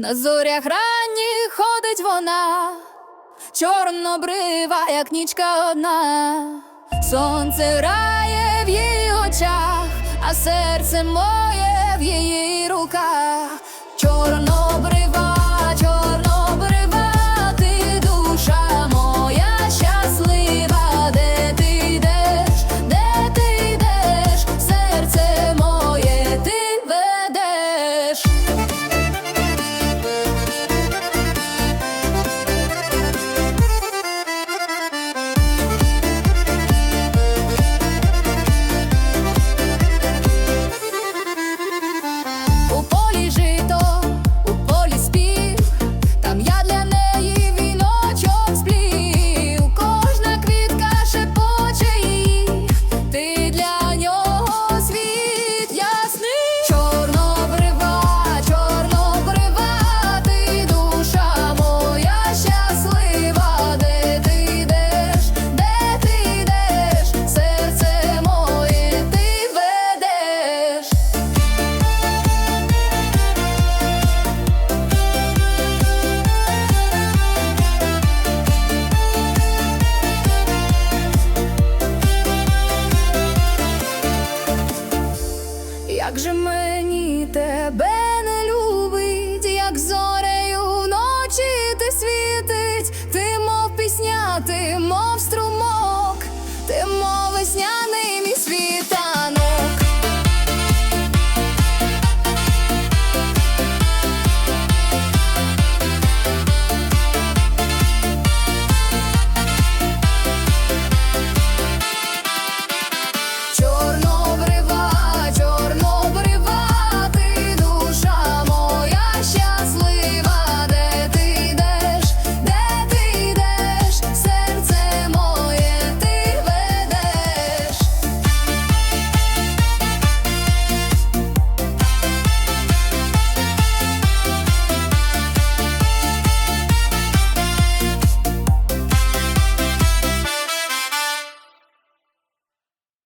На зорях ранні ходить вона, чорнобрива, як нічка одна, сонце рає в її очах, а серце моє в її руках. Чорно як же мені тебе не любить, як зорею вночі ти світить, ти мов пісня, ти мов.